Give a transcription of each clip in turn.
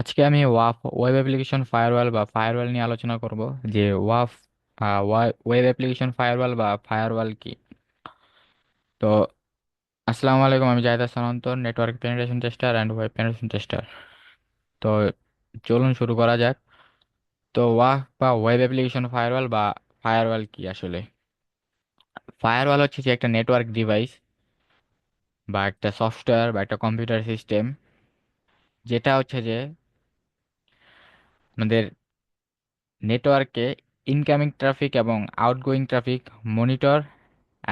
আজকে আমি ওয়াফ ওয়েব অ্যাপ্লিকেশন ফায়ারওয়াল বা ফায়ারওয়াল নিয়ে আলোচনা করব, যে ওয়াফ ওয়েব অ্যাপ্লিকেশন ফায়ারওয়াল বা ফায়ারওয়াল কি? তো, আসসালামু আলাইকুম, আমি Zahid Hasan Antor network penetration tester and web penetration tester তো, চলুন শুরু করা যাক। তো, ওয়াফ বা ওয়েব অ্যাপ্লিকেশন ফায়ারওয়াল বা ফায়ারওয়াল কি আসলে? ফায়ারওয়াল হচ্ছে যে একটা নেটওয়ার্ক ডিভাইস বা একটা সফটওয়্যার বা একটা কম্পিউটার সিস্টেম যেটা হচ্ছে যে আমাদের নেটওয়ার্কে ইনকামিং ট্রাফিক এবং আউটগোয়িং ট্রাফিক মনিটর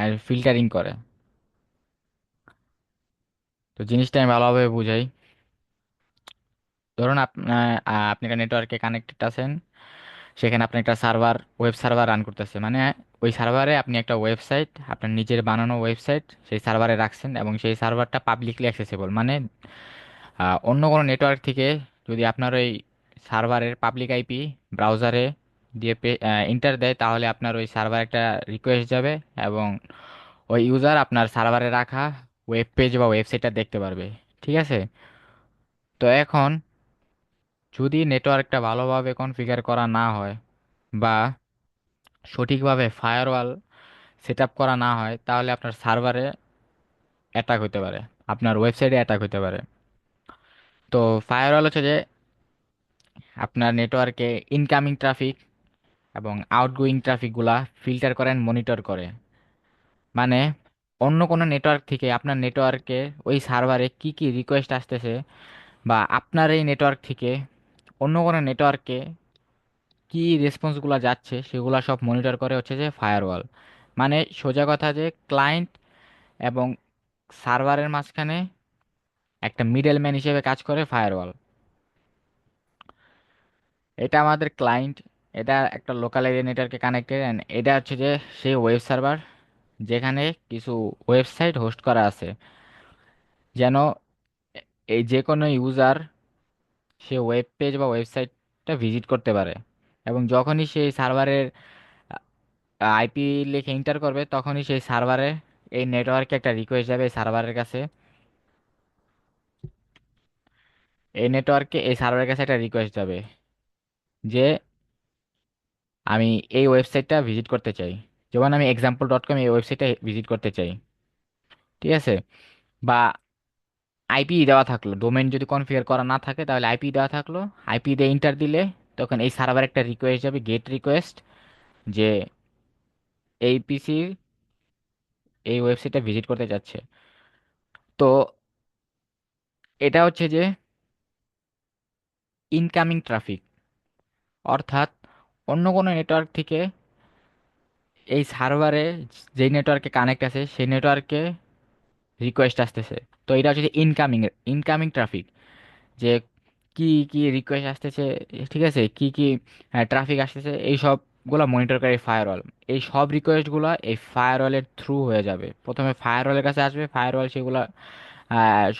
আর ফিল্টারিং করে। তো জিনিসটা আমি ভালোভাবে বুঝাই। ধরুন আপনি একটা নেটওয়ার্কে কানেক্টেড আছেন, সেখানে আপনি একটা সার্ভার ওয়েব সার্ভার রান করতেছে। মানে ওই সার্ভারে আপনি একটা ওয়েবসাইট আপনার নিজের বানানো ওয়েবসাইট সেই সার্ভারে রাখছেন এবং সেই সার্ভারটা পাবলিকলি অ্যাক্সেসিবল মানে অন্য কোনো নেটওয়ার্ক থেকে যদি আপনার ওই সার্ভারের পাবলিক আইপি ব্রাউজারে দিয়ে এন্টার দেয়, তাহলে আপনার ওই সার্ভার একটা রিকোয়েস্ট যাবে এবং ওই ইউজার আপনার সার্ভারে রাখা ওয়েব পেজ বা ওয়েবসাইটটা দেখতে পারবে, ঠিক আছে? তো এখন যদি নেটওয়ার্কটা ভালোভাবে কনফিগার করা না হয় বা সঠিকভাবে ফায়ারওয়াল সেট আপ করা না হয়, তাহলে আপনার সার্ভারে অ্যাটাক হতে পারে, আপনার ওয়েবসাইটে অ্যাটাক হতে পারে। তো ফায়ারওয়াল হচ্ছে যে আপনার নেটওয়ার্কে ইনকামিং ট্রাফিক এবং আউটগোয়িং ট্রাফিকগুলা ফিল্টার করেন মনিটর করে। মানে অন্য কোনো নেটওয়ার্ক থেকে আপনার নেটওয়ার্কে ওই সার্ভারে কি কি রিকোয়েস্ট আসতেছে বা আপনার এই নেটওয়ার্ক থেকে অন্য কোনো নেটওয়ার্কে কি রেসপন্সগুলো যাচ্ছে সেগুলো সব মনিটর করে হচ্ছে যে ফায়ারওয়াল মানে সোজা কথা যে ক্লায়েন্ট এবং সার্ভারের মাঝখানে একটা মিডল ম্যান হিসেবে কাজ করে ফায়ারওয়াল এটা আমাদের ক্লায়েন্ট এটা একটা লোকাল এরিয়া নেটওয়ার্কে কানেক্টেড অ্যান্ড এটা হচ্ছে যে সেই ওয়েব সার্ভার যেখানে কিছু ওয়েবসাইট হোস্ট করা আছে। যেন এই যে কোনো ইউজার সে ওয়েব পেজ বা ওয়েবসাইটটা ভিজিট করতে পারে এবং যখনই সেই সার্ভারের আইপি লিখে এন্টার করবে তখনই সেই সার্ভারে এই নেটওয়ার্কে একটা রিকোয়েস্ট যাবে এই সার্ভারের কাছে। এই নেটওয়ার্কে এই সার্ভারের কাছে একটা রিকোয়েস্ট যাবে। যে আমি এই ওয়েবসাইটটা ভিজিট করতে চাই। যেমন আমি এক্সাম্পল ডট কম এই ওয়েবসাইটটা ভিজিট করতে চাই। ঠিক আছে? বা আইপি দেওয়া থাকল। ডোমেন যদি কনফিগার করা না থাকে তাহলে আইপি দেওয়া থাকল। আইপি দিয়ে ইন্টার দিলে তখন এই সার্ভার একটা রিকোয়েস্ট যাবে গেট রিকোয়েস্ট যে এই পিসির এই ওয়েবসাইটটা ভিজিট করতে যাচ্ছে। তো এটা হচ্ছে যে ইনকামিং ট্রাফিক অর্থাৎ অন্য কোনো নেটওয়ার্ক থেকে এই সার্ভারে যেই নেটওয়ার্কে কানেক্ট আছে, সেই নেটওয়ার্কে রিকোয়েস্ট আসতেছে। তো এটা হচ্ছে ইনকামিং ইনকামিং ট্রাফিক যে কি কি রিকোয়েস্ট আসতেছে, ঠিক আছে? কি কি ট্রাফিক আসতেছে, এই সবগুলো মনিটর করে ফায়ারওয়াল এই সব রিকোয়েস্টগুলো এই ফায়ারওয়ালের থ্রু হয়ে যাবে। প্রথমে ফায়ারওয়ালের কাছে আসবে ফায়ারওয়াল সেগুলো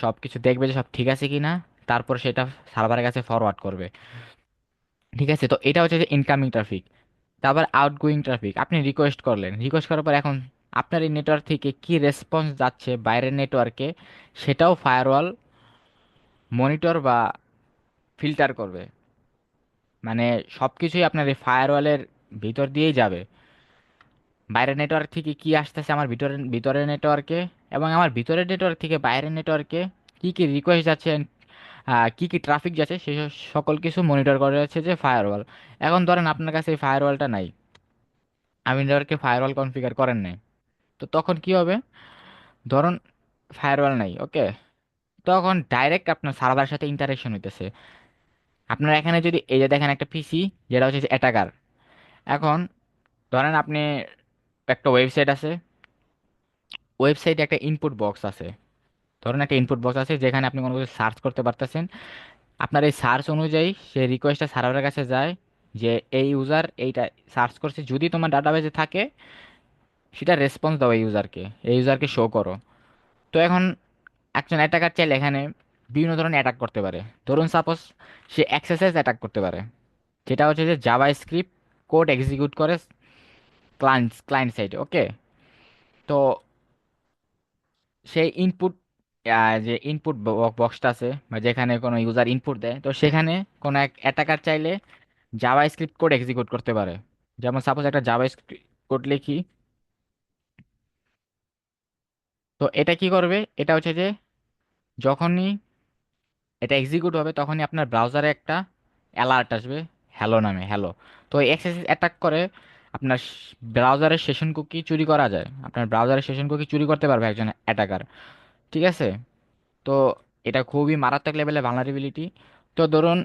সব কিছু দেখবে যে সব ঠিক আছে কি না তারপর সেটা সার্ভারের কাছে ফরওয়ার্ড করবে। ঠিক আছে? তো এটা হচ্ছে যে ইনকামিং ট্রাফিক তারপর আউটগোয়িং ট্রাফিক আপনি রিকোয়েস্ট করলেন। রিকোয়েস্ট করার পর এখন আপনার এই নেটওয়ার্ক থেকে কি রেসপন্স যাচ্ছে বাইরের নেটওয়ার্কে সেটাও ফায়ারওয়াল মনিটর বা ফিল্টার করবে। মানে সব কিছুই আপনার এই ফায়ারওয়ালের ভিতর দিয়েই যাবে। বাইরের নেটওয়ার্ক থেকে কি আসতেছে আমার ভিতরের ভিতরের নেটওয়ার্কে এবং আমার ভিতরের নেটওয়ার্ক থেকে বাইরের নেটওয়ার্কে কী কী রিকোয়েস্ট যাচ্ছে কি কি ট্রাফিক যাচ্ছে সেই সকল কিছু মনিটর করে যাচ্ছে যে ফায়ারওয়াল এখন ধরেন আপনার কাছে এই ফায়ারওয়ালটা নাই। আপনি নেটওয়ার্কে ফায়ারওয়াল কনফিগার করেন নাই। তো তখন কি হবে? ধরুন ফায়ারওয়াল নাই ওকে তখন ডাইরেক্ট আপনার সার্ভারের সাথে ইন্টারাকশন হইতেছে। আপনার এখানে যদি এই যে দেখেন একটা পিসি যেটা হচ্ছে অ্যাটাকার এখন ধরেন আপনি একটা ওয়েবসাইট আছে। ওয়েবসাইটে একটা ইনপুট বক্স আছে। ধরেন একটা ইনপুট বক্স আছে যেখানে আপনি কোনো কিছু সার্চ করতে পারতেছেন। আপনার এই সার্চ অনুযায়ী সেই রিকোয়েস্টটা সার্ভারের কাছে যায় যে, এই ইউজার এইটা সার্চ করছে। যদি তোমার ডাটাবেজে থাকে, সেটা রেসপন্স দাও এই ইউজারকে এই ইউজারকে শো করো। তো এখন একজন অ্যাটাকার চাইলে এখানে বিভিন্ন ধরনের অ্যাটাক করতে পারে। ধরুন সাপোজ সে এক্সারসাইজ অ্যাটাক করতে পারে, যেটা হচ্ছে যে জাভা স্ক্রিপ্ট কোড এক্সিকিউট করে ক্লায়েন্ট ক্লায়েন্ট সাইডে ওকে তো সেই ইনপুট যে ইনপুট বক্সটা আছে বা যেখানে কোনো ইউজার ইনপুট দেয়, তো সেখানে কোনো এক অ্যাটাকার চাইলে জাভা স্ক্রিপ্ট কোড এক্সিকিউট করতে পারে। যেমন সাপোজ একটা জাভা স্ক্রিপ্ট কোড লিখি, তো এটা কি করবে? এটা হচ্ছে যে যখনই এটা এক্সিকিউট হবে তখনই আপনার ব্রাউজারে একটা অ্যালার্ট আসবে হ্যালো নামে হ্যালো তো এক্সেস অ্যাটাক করে আপনার ব্রাউজারের সেশন কুকি চুরি করা যায়। আপনার ব্রাউজারের সেশন কুকি চুরি করতে পারবে একজন অ্যাটাকার ঠিক আছে? তো এটা খুবই মারাত্মক লেভেলের ভালনারেবিলিটি তো ধরুন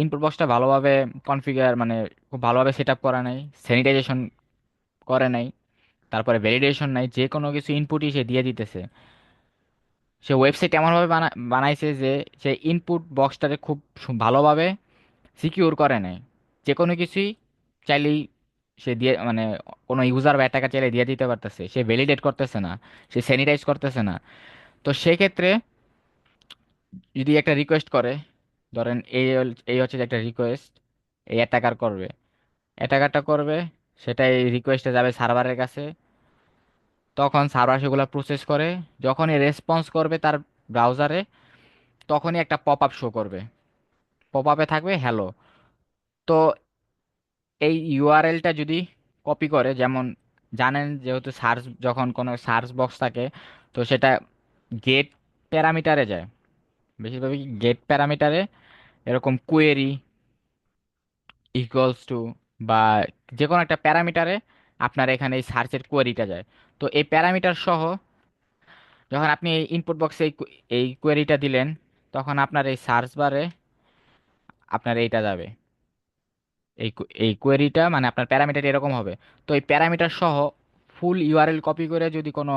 ইনপুট বক্সটা ভালোভাবে কনফিগার মানে খুব ভালোভাবে সেট আপ করা নাই স্যানিটাইজেশন করে নাই, তারপরে ভ্যালিডেশন নাই, যে কোনো কিছু ইনপুটই সে দিয়ে দিতেছে। সে ওয়েবসাইট এমনভাবে বানা, বানাইছে যে সে ইনপুট বক্সটাকে খুব ভালোভাবে সিকিউর করে নেয় যে কোনো কিছুই চাইলেই সে দিয়ে মানে কোনো ইউজার বা অ্যাটাকার চাইলে দিয়ে দিতে পারতেছে। সে ভ্যালিডেট করতেছে না, সে স্যানিটাইজ করতেছে না। তো সেক্ষেত্রে যদি একটা রিকোয়েস্ট করে, ধরেন এই এই হচ্ছে যে একটা রিকোয়েস্ট এই অ্যাটাকার করবে। অ্যাটাকারটা করবে সেটা এই রিকোয়েস্টে যাবে সার্ভারের কাছে। তখন সার্ভার সেগুলো প্রসেস করে, যখনই রেসপন্স করবে তার ব্রাউজারে তখনই একটা পপ আপ শো করবে। পপ আপে থাকবে হ্যালো তো এই ইউআরএলটা যদি কপি করে, যেমন জানেন যেহেতু সার্চ যখন কোনো সার্চ বক্স থাকে, তো সেটা গেট প্যারামিটারে যায়। বেশিরভাগই গেট প্যারামিটারে এরকম কোয়েরি ইকুয়ালস টু বা যে কোনো একটা প্যারামিটারে আপনার এখানে এই সার্চের কোয়েরিটা যায়। তো এই প্যারামিটার সহ যখন আপনি এই ইনপুট বক্সে এই এই কোয়েরিটা দিলেন, তখন আপনার এই সার্চ বারে আপনার এইটা যাবে। এই এই কোয়েরিটা মানে আপনার প্যারামিটার এরকম হবে। তো এই প্যারামিটার সহ ফুল ইউআরএল কপি করে যদি কোনো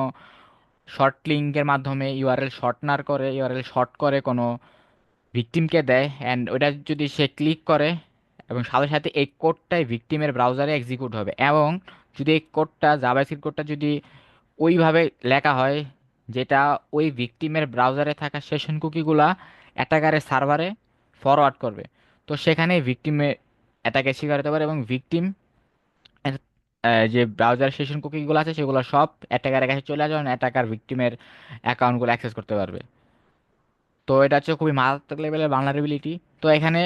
শর্ট লিঙ্কের মাধ্যমে ইউআরএল শর্টনার করে ইউআরএল শর্ট করে কোনো ভিকটিমকে দেয় অ্যান্ড ওইটা যদি সে ক্লিক করে, এবং সাথে সাথে এই কোডটাই ভিকটিমের ব্রাউজারে এক্সিকিউট হবে। এবং যদি এই কোডটা জাভাস্ক্রিপ্ট কোডটা যদি ওইভাবে লেখা হয়, যেটা ওই ভিকটিমের ব্রাউজারে থাকা সেশন কুকিগুলা অ্যাটাকারের সার্ভারে ফরওয়ার্ড করবে। তো সেখানে ভিকটিমে অ্যাটাকের শিকার হতে পারে এবং ভিকটিম যে ব্রাউজার সেশন কুকিগুলো আছে সেগুলো সব অ্যাটাকারের কাছে চলে আসবে অ্যাটাকার ভিকটিমের অ্যাকাউন্টগুলো অ্যাক্সেস করতে পারবে। তো এটা হচ্ছে খুবই মারাত্মক লেভেলের ভালনারেবিলিটি তো এখানে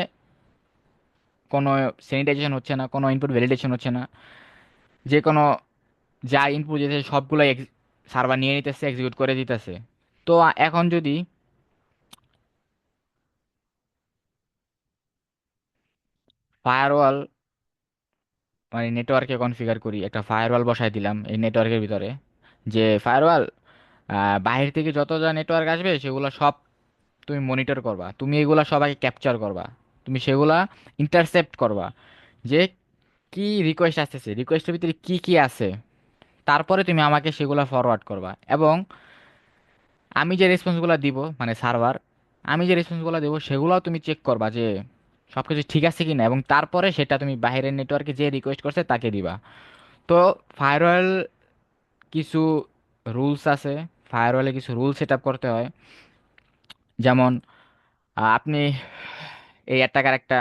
কোনো স্যানিটাইজেশন হচ্ছে না, কোনো ইনপুট ভ্যালিডেশন হচ্ছে না। যে কোনো যা ইনপুট যেতে সবগুলো সার্ভার নিয়ে নিতেছে এক্সিকিউট করে দিতেছে। তো এখন যদি ফায়ারওয়াল মানে নেটওয়ার্কে কনফিগার করি, একটা ফায়ারওয়াল বসাই দিলাম এই নেটওয়ার্কের ভিতরে। যে ফায়ারওয়াল বাইরে থেকে যত যা নেটওয়ার্ক আসবে, সেগুলো সব তুমি মনিটর করবা। তুমি এগুলা সবাইকে ক্যাপচার করবা। তুমি সেগুলা ইন্টারসেপ্ট করবা। যে কি রিকোয়েস্ট আসতেছে রিকোয়েস্টের ভিতরে কি কি আছে, তারপরে তুমি আমাকে সেগুলো ফরওয়ার্ড করবা। এবং আমি যে রেসপন্সগুলো দিব মানে সার্ভার আমি যে রেসপন্সগুলো দেবো, সেগুলোও তুমি চেক করবা যে সব কিছু ঠিক আছে কি না এবং তারপরে সেটা তুমি বাইরের নেটওয়ার্কে যে রিকোয়েস্ট করছে তাকে দিবা। তো ফায়ারওয়াল কিছু রুলস আছে ফায়ারওয়ালে কিছু রুল সেট আপ করতে হয়। যেমন আপনি এই টাকার একটা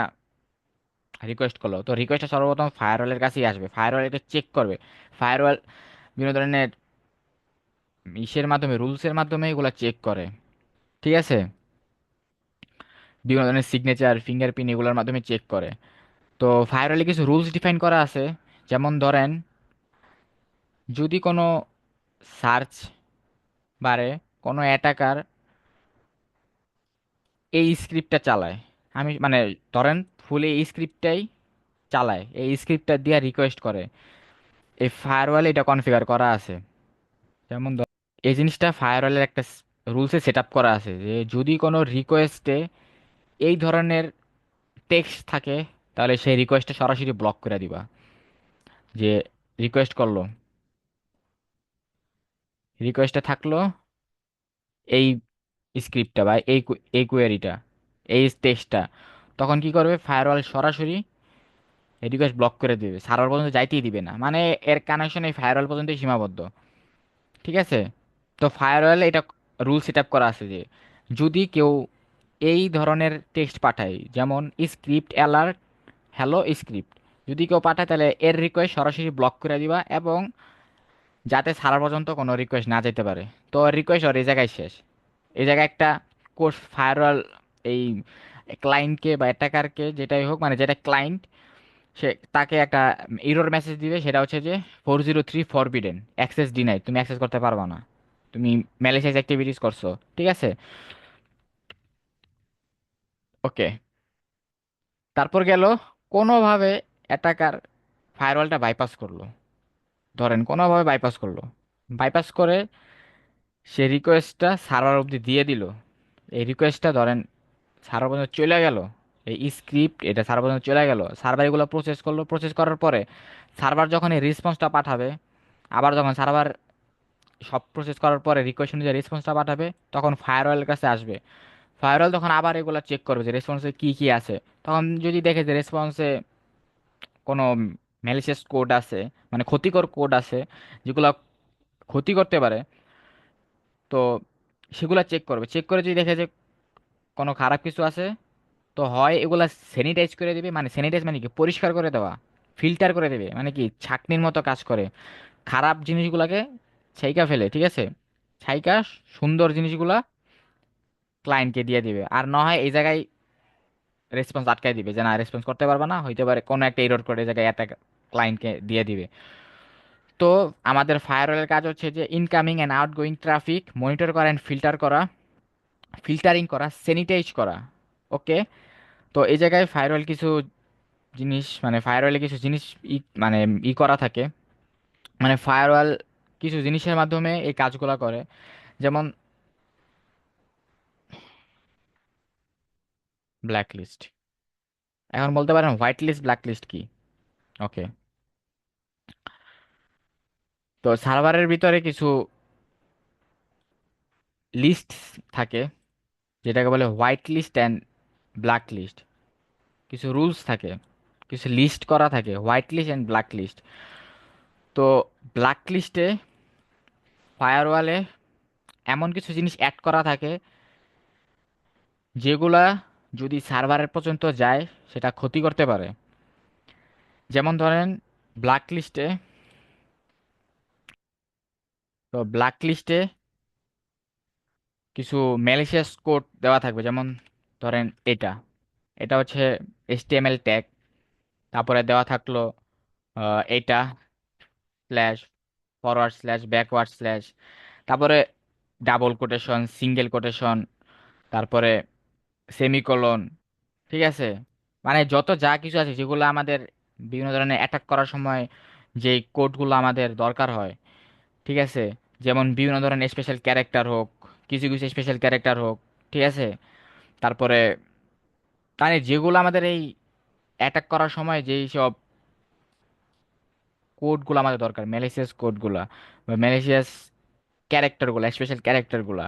রিকোয়েস্ট করল। তো রিকোয়েস্টটা সর্বপ্রথম ফায়ারওয়ালের কাছেই আসবে। ফায়ারওয়াল এটা চেক করবে। ফায়ারওয়াল বিভিন্ন ধরনের ইসের মাধ্যমে রুলসের মাধ্যমে এগুলো চেক করে। ঠিক আছে? বিভিন্ন ধরনের সিগনেচার ফিঙ্গারপ্রিন্ট এগুলোর মাধ্যমে চেক করে। তো ফায়ারওয়ালে কিছু রুলস ডিফাইন করা আছে। যেমন ধরেন, যদি কোনো সার্চ বারে কোনো অ্যাটাকার এই স্ক্রিপ্টটা চালায়, আমি মানে ধরেন ফুল এই স্ক্রিপ্টটাই চালায়, এই স্ক্রিপ্টটা দিয়ে রিকোয়েস্ট করে। এই ফায়ারওয়ালে এটা কনফিগার করা আছে। যেমন এই জিনিসটা ফায়ারওয়ালের একটা রুলসে সেট আপ করা আছে যে যদি কোনো রিকোয়েস্টে এই ধরনের টেক্সট থাকে, তাহলে সেই রিকোয়েস্টটা সরাসরি ব্লক করে দিবা। যে রিকোয়েস্ট করল। রিকোয়েস্টে থাকল এই স্ক্রিপ্টটা বা এই এই কোয়েরিটা এই টেক্সটটা তখন কি করবে? ফায়ারওয়াল সরাসরি রিকোয়েস্ট ব্লক করে দিবে। সার্ভার পর্যন্ত যাইতেই দিবে না। মানে এর কানেকশন এই ফায়ারওয়াল পর্যন্তই সীমাবদ্ধ। ঠিক আছে? তো ফায়ারওয়ালে এটা রুল সেট আপ করা আছে যে, যদি কেউ এই ধরনের টেক্সট পাঠায় যেমন স্ক্রিপ্ট অ্যালার্ট হ্যালো স্ক্রিপ্ট যদি কেউ পাঠায়, তাহলে এর রিকোয়েস্ট সরাসরি ব্লক করে দিবা এবং যাতে সারা পর্যন্ত কোনো রিকোয়েস্ট না যেতে পারে। তো রিকোয়েস্ট ওর এই জায়গায় শেষ। এই জায়গায় একটা কোর্স ফায়ারওয়াল এই ক্লায়েন্টকে বা অ্যাটাকারকে যেটাই হোক মানে যেটা ক্লায়েন্ট সে তাকে একটা ইরোর মেসেজ দিবে। সেটা হচ্ছে যে four zero three forbidden access deny তুমি অ্যাক্সেস করতে পারবা না। তুমি ম্যালিশিয়াস অ্যাক্টিভিটিস করছ, ঠিক আছে? ওকে। তারপর গেল, কোনোভাবে অ্যাটাকার ফায়ারওয়ালটা বাইপাস করল। ধরেন, কোনোভাবে বাইপাস করল। বাইপাস করে সে রিকোয়েস্টটা সার্ভার অবধি দিয়ে দিল। এই রিকোয়েস্টটা ধরেন সার্ভার পর্যন্ত চলে গেল। এই স্ক্রিপ্ট এটা সার্ভার পর্যন্ত চলে গেল। সার্ভার এগুলো প্রসেস করল। প্রসেস করার পরে সার্ভার যখন এই রেসপন্সটা পাঠাবে, আবার যখন সার্ভার সব প্রসেস করার পরে রিকোয়েস্ট অনুযায়ী রেসপন্সটা পাঠাবে, তখন ফায়ারওয়ালের কাছে আসবে। ফায়ারওয়াল তখন আবার এগুলো চেক করবে যে রেসপন্সে কী কী আছে। তখন যদি দেখে যে রেসপন্সে কোনো ম্যালিশিয়াস কোড আছে মানে ক্ষতিকর কোড আছে, যেগুলো ক্ষতি করতে পারে, তো সেগুলো চেক করবে। চেক করে যদি দেখে যে কোনো খারাপ কিছু আছে, তো হয় এগুলা স্যানিটাইজ করে দেবে। মানে স্যানিটাইজ মানে কি? পরিষ্কার করে দেওয়া ফিল্টার করে দেবে। মানে কি? ছাঁকনির মতো কাজ করে। খারাপ জিনিসগুলোকে ছাইকা ফেলে, ঠিক আছে? ছাইকা সুন্দর জিনিসগুলা ক্লায়েন্টকে দিয়ে দিবে। আর না হয় এই জায়গায় রেসপন্স আটকাই দিবে যে না রেসপন্স করতে পারবে না, হইতে পারে কোনো একটা এরর করে জায়গায় একটা ক্লায়েন্টকে দিয়ে দিবে। তো আমাদের ফায়ারওয়ালের কাজ হচ্ছে যে incoming and outgoing traffic monitor করা অ্যান্ড ফিল্টার করা ফিল্টারিং করা স্যানিটাইজ করা ওকে তো এই জায়গায় ফায়ারওয়াল কিছু জিনিস মানে ফায়ারওয়ালে কিছু জিনিস ই মানে ই করা থাকে। মানে ফায়ারওয়াল কিছু জিনিসের মাধ্যমে এই কাজগুলো করে। যেমন ব্ল্যাক লিস্ট এখন বলতে পারেন হোয়াইট লিস্ট ব্ল্যাক লিস্ট কি? ওকে তো সার্ভারের ভিতরে কিছু লিস্ট থাকে, যেটাকে বলে white list and black list কিছু রুলস থাকে, কিছু লিস্ট করা থাকে white list and black list তো ব্ল্যাক লিস্টে ফায়ারওয়ালে এমন কিছু জিনিস অ্যাড করা থাকে, যেগুলা যদি সার্ভারের পর্যন্ত যায়, সেটা ক্ষতি করতে পারে। যেমন ধরেন ব্ল্যাক লিস্টে তো ব্ল্যাক লিস্টে কিছু ম্যালিশিয়াস কোড দেওয়া থাকবে, যেমন ধরেন এটা। এটা হচ্ছে এইচটিএমএল ট্যাগ তারপরে দেওয়া থাকল এটা slash forward slash backward slash তারপরে ডাবল কোটেশন সিঙ্গেল কোটেশন তারপরে সেমিকোলন ঠিক আছে? মানে যত যা কিছু আছে যেগুলো আমাদের বিভিন্ন ধরনের অ্যাটাক করার সময় যে কোডগুলো আমাদের দরকার হয়, ঠিক আছে? যেমন বিভিন্ন ধরনের স্পেশাল ক্যারেক্টার হোক, কিছু কিছু স্পেশাল ক্যারেক্টার হোক, ঠিক আছে? তারপরে মানে যেগুলো আমাদের এই অ্যাটাক করার সময় যেই সব কোডগুলো আমাদের দরকার ম্যালিসিয়াস কোডগুলা বা ম্যালিসিয়াস ক্যারেক্টারগুলো স্পেশাল ক্যারেক্টারগুলা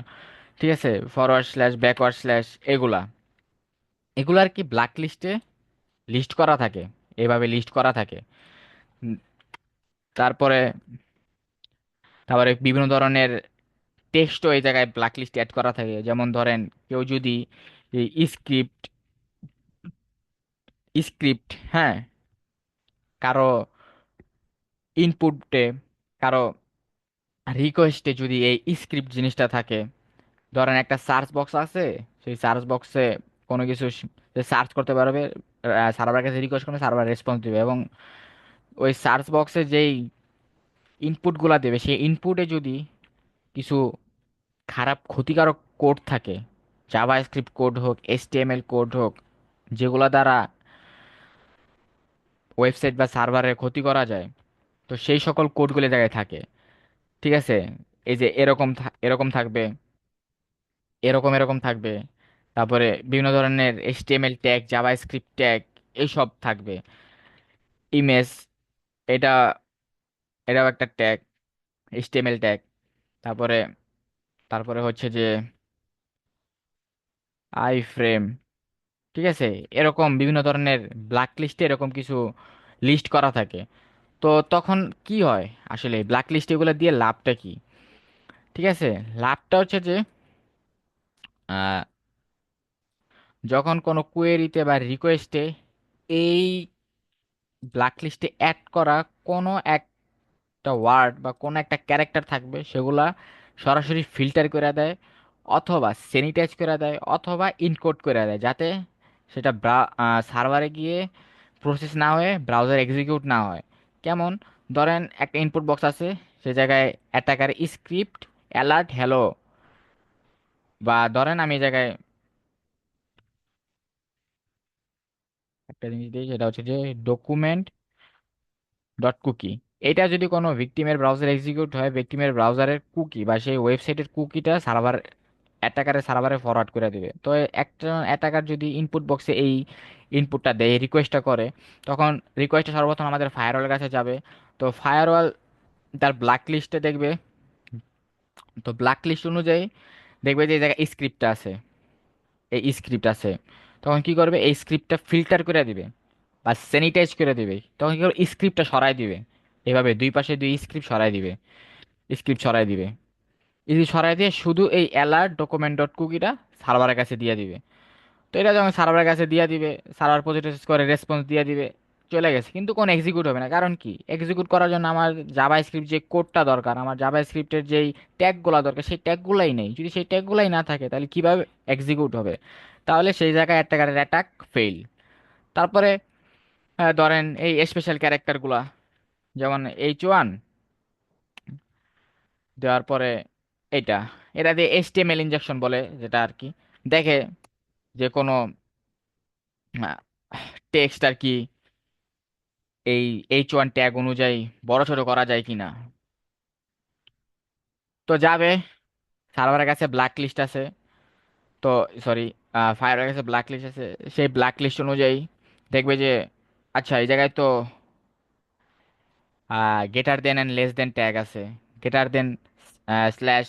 ঠিক আছে ফরওয়ার্ড স্ল্যাশ ব্যাকওয়ার্ড স্ল্যাশ এগুলা। এগুলো আর কি ব্ল্যাক লিস্টে লিস্ট করা থাকে? এভাবে লিস্ট করা থাকে। তারপরে তারপরে বিভিন্ন ধরনের টেক্সটও এই জায়গায় ব্ল্যাক লিস্ট অ্যাড করা থাকে। যেমন ধরেন, কেউ যদি স্ক্রিপ্ট স্ক্রিপ্ট হ্যাঁ কারও ইনপুটে কারও রিকোয়েস্টে যদি এই স্ক্রিপ্ট জিনিসটা থাকে ধরেন একটা সার্চ বক্স আছে, সেই সার্চ বক্সে কোনো কিছু সার্চ করতে পারবে সার্ভার কাছে রিকোয়েস্ট করলে সার্ভার রেসপন্স দেবে এবং ওই সার্চ বক্সে যেই ইনপুটগুলো দেবে, সেই ইনপুটে যদি কিছু খারাপ ক্ষতিকারক কোড থাকে জাভা স্ক্রিপ্ট কোড হোক এইচটিএমএল কোড হোক, যেগুলো দ্বারা ওয়েবসাইট বা সার্ভারের ক্ষতি করা যায়, তো সেই সকল কোডগুলো জায়গায় থাকে। ঠিক আছে? এই যে এরকম এরকম থাকবে। এরকম এরকম থাকবে। তারপরে বিভিন্ন ধরনের HTML tag JavaScript tag এইসব থাকবে। ইমেজ এটা, এটাও একটা ট্যাগ এইচটিএমএল ট্যাগ তারপরে তারপরে হচ্ছে যে আই ফ্রেম ঠিক আছে? এরকম বিভিন্ন ধরনের ব্ল্যাক লিস্টে এরকম কিছু লিস্ট করা থাকে। তো তখন কি হয় আসলে? ব্ল্যাক লিস্ট এগুলো দিয়ে লাভটা কি? ঠিক আছে? লাভটা হচ্ছে যে যখন কোনো কোয়েরিতে বা রিকোয়েস্টে এই ব্ল্যাক লিস্টে অ্যাড করা কোনো একটা ওয়ার্ড বা কোনো একটা ক্যারেক্টার থাকবে, সেগুলা সরাসরি ফিল্টার করে দেয়, অথবা স্যানিটাইজ করে দেয়, অথবা ইনকোড করে দেয়, যাতে সেটা সার্ভারে গিয়ে প্রসেস না হয়ে ব্রাউজার এক্সিকিউট না হয়। কেমন? ধরেন একটা ইনপুট বক্স আছে, সে জায়গায় অ্যাটাকার স্ক্রিপ্ট অ্যালার্ট হ্যালো বা ধরেন আমি এই জায়গায় একটা জিনিস দিই সেটা হচ্ছে যে ডকুমেন্ট ডট কুকি এটা যদি কোনো ভিকটিমের ব্রাউজার এক্সিকিউট হয় ভিকটিমের ব্রাউজারের কুকি বা সেই ওয়েবসাইটের কুকিটা সার্ভার অ্যাটাকারের সার্ভারে ফরওয়ার্ড করে দেবে। তো একটা অ্যাটাকার যদি ইনপুট বক্সে এই ইনপুটটা দেয় রিকোয়েস্টটা করে, তখন রিকোয়েস্টটা সর্বপ্রথম আমাদের ফায়ারওয়ালের কাছে যাবে। তো ফায়ারওয়াল তার ব্ল্যাক লিস্টে দেখবে। তো ব্ল্যাক লিস্ট অনুযায়ী দেখবে যে জায়গায় স্ক্রিপ্টটা আছে। এই স্ক্রিপ্ট আছে। তখন কি করবে? এই স্ক্রিপ্টটা ফিল্টার করে দিবে বা স্যানিটাইজ করে দিবে। তখন কি করবে? স্ক্রিপ্টটা সরাই দিবে। এভাবে দুই পাশে দুই স্ক্রিপ্ট সরাই দিবে। স্ক্রিপ্ট সরাই দিবে। ইজি সরাই দিয়ে শুধু এই অ্যালার্ট ডকুমেন্ট ডট কুকিটা সার্ভারের কাছে দিয়ে দিবে। তো এটা যখন সার্ভারের কাছে দিয়ে দিবে সার্ভার প্রসেস করে রেসপন্স দিয়ে দিবে চলে গেছে, কিন্তু কোনো এক্সিকিউট হবে না। কারণ কি? এক্সিকিউট করার জন্য আমার জাভা স্ক্রিপ্ট যে কোডটা দরকার, আমার জাভা স্ক্রিপ্টের যেই ট্যাগগুলো দরকার, সেই ট্যাগগুলাই নেই। যদি সেই ট্যাগগুলাই না থাকে, তাহলে কীভাবে এক্সিকিউট হবে? তাহলে সেই জায়গায় একটা অ্যাটাকারের অ্যাটাক ফেল তারপরে ধরেন এই স্পেশাল ক্যারেক্টারগুলা যেমন এইচ ওয়ান দেওয়ার পরে এটা এটা দিয়ে এইচটিএমএল ইনজেকশন বলে যেটা আর কি। দেখে যে কোনো টেক্সট আর কি এই এইচ ওয়ান ট্যাগ অনুযায়ী বড় ছোট করা যায় কিনা? তো যাবে সার্ভারের কাছে ব্ল্যাক লিস্ট আছে। তো সরি ফায়ারের কাছে ব্ল্যাক লিস্ট আছে। সেই ব্ল্যাক লিস্ট অনুযায়ী দেখবে যে আচ্ছা এই জায়গায় তো greater than and less than tag আছে। গেটার দেন স্ল্যাশ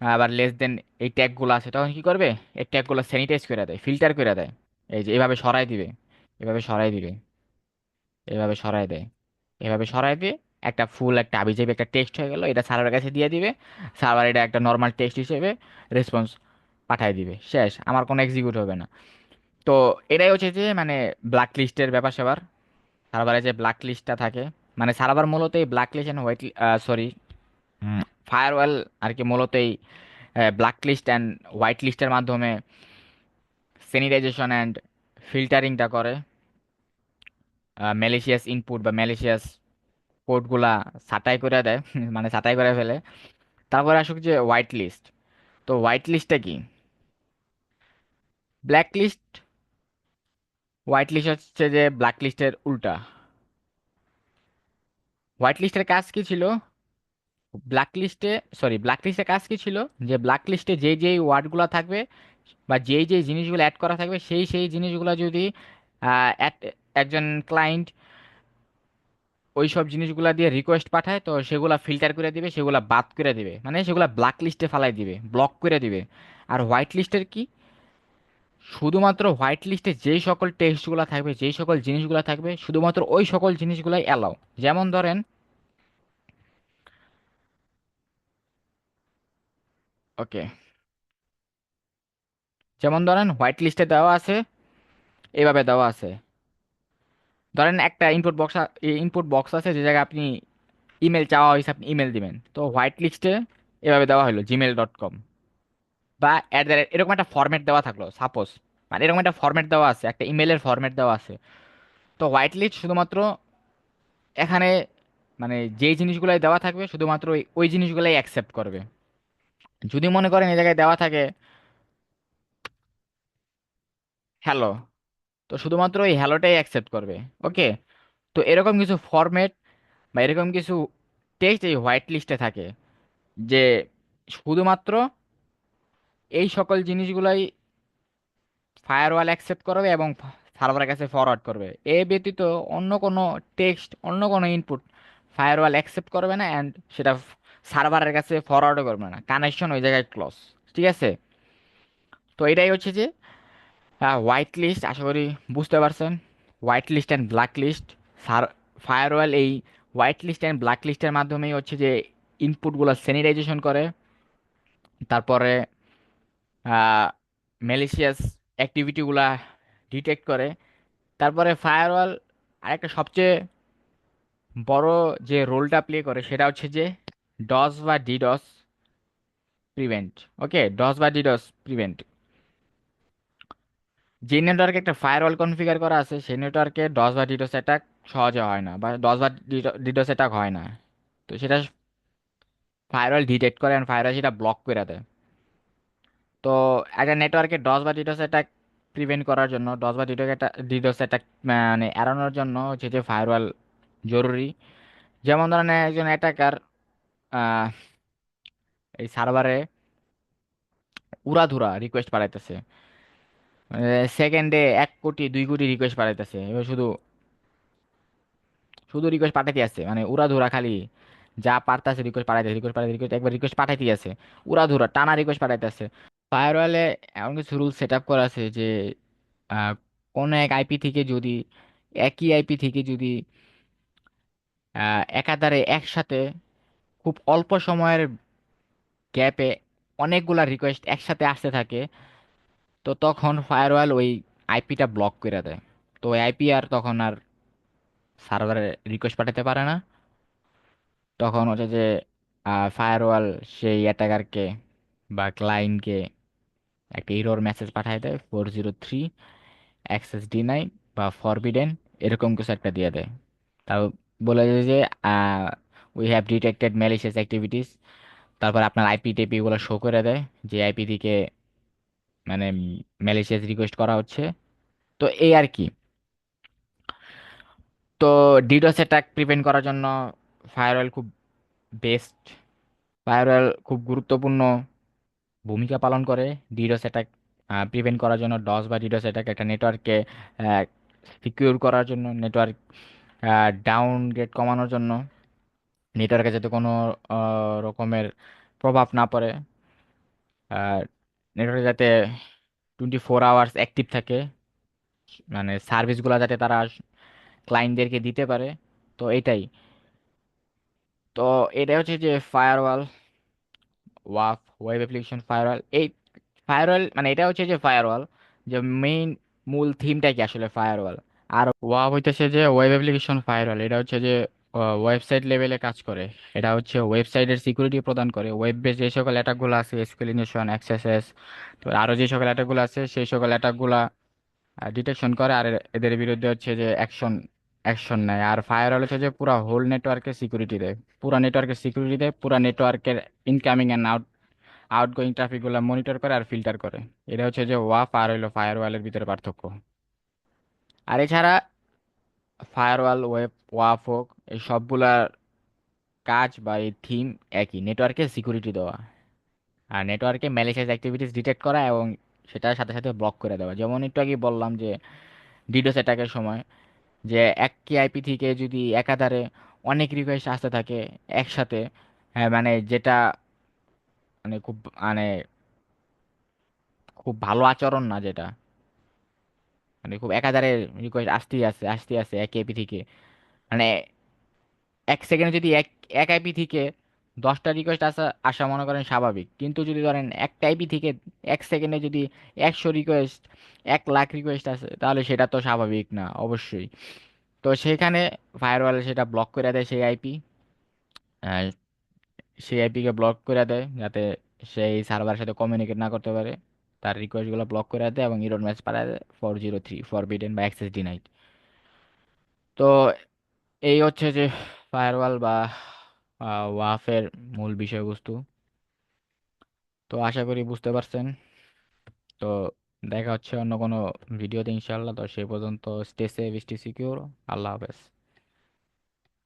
আবার লেস দেন এই ট্যাগগুলো আছে। তখন কি করবে? এই ট্যাগগুলো স্যানিটাইজ করে দেয় ফিল্টার করে দেয়। এই যে, এভাবে সরাই দিবে। এভাবে সরাই দিবে। এভাবে সরাই দেয় এভাবে সরাই দিয়ে একটা ফুল একটা আবিজাবি একটা টেক্সট হয়ে গেল। এটা সার্ভারের কাছে দিয়ে দিবে। সার্ভার এটা একটা নর্মাল টেক্সট হিসেবে রেসপন্স পাঠিয়ে দিবে। শেষ। আমার কোনো এক্সিকিউট হবে না। তো এটাই হচ্ছে যে মানে ব্ল্যাক লিস্টের ব্যাপার স্যাপার। সার্ভারে যে ব্ল্যাক লিস্টটা থাকে মানে সার্ভার মূলত এই black list and white sorry firewall আর কি মূলত এই ব্ল্যাক লিস্ট অ্যান্ড হোয়াইট লিস্টের মাধ্যমে স্যানিটাইজেশন অ্যান্ড ফিল্টারিংটা করে। ম্যালিশিয়াস ইনপুট বা ম্যালিশিয়াস কোডগুলা ছাঁটাই করে দেয় মানে ছাঁটাই করে ফেলে। তারপরে আসুক যে হোয়াইট লিস্ট তো হোয়াইট লিস্টটা কি? ব্ল্যাক লিস্ট হোয়াইট লিস্ট হচ্ছে যে ব্ল্যাক লিস্টের উল্টা। হোয়াইট লিস্টের কাজ কি ছিল? ব্ল্যাক লিস্টে সরি ব্ল্যাক লিস্টের কাজ কি ছিল? যে ব্ল্যাক লিস্টে যেই যেই ওয়ার্ডগুলো থাকবে বা যেই যেই জিনিসগুলো অ্যাড করা থাকবে, সেই সেই জিনিসগুলো যদি এক- একজন ক্লায়েন্ট ওই সব জিনিসগুলো দিয়ে রিকোয়েস্ট পাঠায়, তো সেগুলা ফিল্টার করে দিবে, সেগুলা বাদ করে দিবে। মানে সেগুলা ব্ল্যাক লিস্টে ফালাই দিবে ব্লক করে দিবে। আর হোয়াইট লিস্টের কি? শুধুমাত্র হোয়াইট লিস্টে যেই সকল টেক্সটগুলো থাকবে, যেই সকল জিনিসগুলো থাকবে, শুধুমাত্র ওই সকল জিনিসগুলাই অ্যালাউ যেমন ধরেন ওকে যেমন ধরেন হোয়াইট লিস্টে দেওয়া আছে এইভাবে দেওয়া আছে। ধরেন একটা ইনপুট বক্স ইনপুট বক্স আছে যে জায়গায় আপনি ইমেল চাওয়া হয়েছে, আপনি ইমেল দিবেন। তো হোয়াইট লিস্টে এভাবে দেওয়া হলো জিমেল ডট কম বা অ্যাট দ্য রেট এরকম একটা ফরম্যাট দেওয়া থাকল সাপোজ মানে এরকম একটা ফরম্যাট দেওয়া আছে, একটা ইমেলের ফরম্যাট দেওয়া আছে। তো হোয়াইট লিস্ট শুধুমাত্র এখানে মানে যেই জিনিসগুলাই দেওয়া থাকবে, শুধুমাত্র ওই ওই জিনিসগুলাই অ্যাকসেপ্ট করবে। যদি মনে করেন এই জায়গায় দেওয়া থাকে হ্যালো তো শুধুমাত্র এই হ্যালোটাই অ্যাকসেপ্ট করবে ওকে তো এরকম কিছু ফরম্যাট বা এরকম কিছু টেক্সট এই হোয়াইট লিস্টে থাকে যে শুধুমাত্র এই সকল জিনিসগুলাই ফায়ারওয়াল অ্যাকসেপ্ট করবে এবং সার্ভারের কাছে ফরওয়ার্ড করবে। এ ব্যতীত অন্য কোনো টেক্সট অন্য কোনো ইনপুট ফায়ারওয়াল অ্যাকসেপ্ট করবে না অ্যান্ড সেটা সার্ভারের কাছে ফরওয়ার্ডও করবে না। কানেকশন ওই জায়গায় ক্লোজ ঠিক আছে? তো এটাই হচ্ছে যে হোয়াইট লিস্ট আশা করি বুঝতে পারছেন। White list and black list sir firewall এই হোয়াইট লিস্ট অ্যান্ড ব্ল্যাক লিস্টের মাধ্যমেই হচ্ছে যে ইনপুটগুলো স্যানিটাইজেশন করে। তারপরে ম্যালিশিয়াস অ্যাক্টিভিটিগুলা ডিটেক্ট করে। তারপরে ফায়ারওয়াল আরেকটা সবচেয়ে বড় যে রোলটা প্লে করে সেটা হচ্ছে যে ডস বা ডিডস প্রিভেন্ট ওকে ডস বা ডিডস প্রিভেন্ট যে নেটওয়ার্কে একটা ফায়ারওয়াল কনফিগার করা আছে সেই নেটওয়ার্কে ডস বা ডিডোস অ্যাটাক সহজে হয় না, বা ডস বা ডিডোস অ্যাটাক হয় না। তো সেটা ফায়ারওয়াল ডিটেক্ট করে অ্যান্ড ফায়ারওয়াল সেটা ব্লক করে দেয়। তো একটা নেটওয়ার্কে ডস বা ডিডোস অ্যাটাক প্রিভেন্ট করার জন্য ডস বা ডিডোস অ্যাটাক ডিডোস অ্যাটাক মানে এড়ানোর জন্য হচ্ছে যে ফায়ারওয়াল জরুরি। যেমন ধরেন একজন অ্যাটাকার এই সার্ভারে উড়াধুরা রিকোয়েস্ট পাঠাইতেছে। সেকেন্ডে এক কোটি, দুই কোটি রিকোয়েস্ট পাঠাইতেছে। এবার শুধু শুধু রিকোয়েস্ট পাঠাইতে আছে। মানে উড়াধুরা খালি যা পারতাছে রিকোয়েস্ট পাঠাইতে রিকোয়েস্ট পাঠাইতে রিকোয়েস্ট একবার রিকোয়েস্ট পাঠাইতে আছে। উড়াধুরা, টানা রিকোয়েস্ট পাঠাইতে আছে ফায়ারওয়ালে এমন কিছু রুল সেট আপ করা আছে যে কোনো এক আইপি থেকে যদি, একই আইপি থেকে যদি একাধারে একসাথে খুব অল্প সময়ের গ্যাপে অনেকগুলা রিকোয়েস্ট একসাথে আসতে থাকে তো তখন ফায়ারওয়াল ওই আইপিটা ব্লক করে দেয়। তো ওই আইপি আর তখন আর সার্ভারে রিকোয়েস্ট পাঠাতে পারে না। তখন হচ্ছে যে ফায়ারওয়াল সেই অ্যাটাকারকে বা ক্লায়েন্টকে একটা ইরোর মেসেজ পাঠায় দেয় four zero three access denied বা ফরবিডেন এরকম কিছু একটা দিয়ে দেয়। তাও বলে যায় যে we have detected malicious activities তারপর আপনার আইপি টেপি এগুলো শো করে দেয় যে আইপি থেকে মানে ম্যালিশিয়াস রিকোয়েস্ট করা হচ্ছে। তো এই আর কি। তো ডিডোস অ্যাটাক প্রিভেন্ট করার জন্য ফায়ারওয়াল খুব বেস্ট ফায়ারওয়াল খুব গুরুত্বপূর্ণ ভূমিকা পালন করে ডিডোস অ্যাটাক প্রিভেন্ট করার জন্য ডস বা ডিডোস অ্যাটাক একটা নেটওয়ার্ককে সিকিউর করার জন্য নেটওয়ার্ক ডাউন গ্রেড কমানোর জন্য নেটওয়ার্কে যাতে কোনো রকমের প্রভাব না পড়ে। নেটওয়ার্কে যাতে টোয়েন্টি ফোর আওয়ার্স অ্যাক্টিভ থাকে মানে সার্ভিসগুলো যাতে তারা ক্লায়েন্টদেরকে দিতে পারে, তো এটাই। তো এটা হচ্ছে যে ফায়ারওয়াল ওয়াফ ওয়েব অ্যাপ্লিকেশন ফায়ারওয়াল এই ফায়ারওয়াল মানে এটা হচ্ছে যে ফায়ারওয়াল যে মেইন মূল থিমটা কি আসলে ফায়ারওয়াল আর ওয়াব হইতেছে যে ওয়েব অ্যাপ্লিকেশন ফায়ারওয়াল এটা হচ্ছে যে ওয়েবসাইট লেভেলে কাজ করে। এটা হচ্ছে ওয়েবসাইটের সিকিউরিটি প্রদান করে। ওয়েব বেস যে সকল অ্যাটাকগুলো আছে এসকুলিনেশন এক্সএসএস তো আরও যে সকল অ্যাটাকগুলো আছে, সেই সকল অ্যাটাকগুলা ডিটেকশন করে। আর এদের বিরুদ্ধে হচ্ছে যে অ্যাকশন অ্যাকশন নেয়। আর ফায়ারওয়াল হচ্ছে যে পুরো হোল নেটওয়ার্কের সিকিউরিটি দেয়। পুরো নেটওয়ার্কের সিকিউরিটি দেয়, পুরো নেটওয়ার্কের ইনকামিং অ্যান্ড আউট আউটগোয়িং ট্রাফিকগুলো মনিটর করে আর ফিল্টার করে। এটা হচ্ছে যে ওয়াফ আর হইল ফায়ারওয়ালের ভিতরে পার্থক্য। আর এছাড়া ফায়ারওয়াল ওয়েব ওয়াফ হোক এই সবগুলার কাজ বা এই থিম একই। নেটওয়ার্কে সিকিউরিটি দেওয়া। আর নেটওয়ার্কে ম্যালিশিয়াস অ্যাক্টিভিটিস ডিটেক্ট করা এবং সেটার সাথে সাথে ব্লক করে দেওয়া। যেমন একটু আগে বললাম যে ডিডোস অ্যাটাকের সময় যে একই আইপি থেকে যদি একাধারে অনেক রিকোয়েস্ট আসতে থাকে একসাথে হ্যাঁ মানে যেটা মানে খুব মানে খুব ভালো আচরণ না যেটা। মানে খুব একাধারে রিকোয়েস্ট আসতেই আছে আসতেই আছে এক আইপি থেকে। মানে এক সেকেন্ডে যদি এক এক আইপি থেকে দশটা রিকোয়েস্ট আসা আসা মনে করেন স্বাভাবিক। কিন্তু যদি ধরেন একটা আইপি থেকে এক সেকেন্ডে যদি একশো রিকোয়েস্ট এক লাখ রিকোয়েস্ট আসে, তাহলে সেটা তো স্বাভাবিক না, অবশ্যই। তো সেখানে ফায়ারওয়াল সেটা ব্লক করে দেয় সেই আইপি সেই আইপিকে ব্লক করে দেয়, যাতে সেই সার্ভারের সাথে কমিউনিকেট না করতে পারে। তার রিকোয়েস্টগুলো ব্লক করে দেয় এবং ইরোর ম্যাচ পাঠায় দেয় ফোর জিরো থ্রি ফরবিডেন বা অ্যাক্সেস ডিনাইড তো এই হচ্ছে যে ফায়ারওয়াল বা ওয়াফের মূল বিষয়বস্তু। তো আশা করি বুঝতে পারছেন। তো দেখা হচ্ছে অন্য কোনো ভিডিওতে ইনশাল্লাহ তো সেই পর্যন্ত স্টে সেফ স্টে সিকিউর আল্লাহ হাফেজ।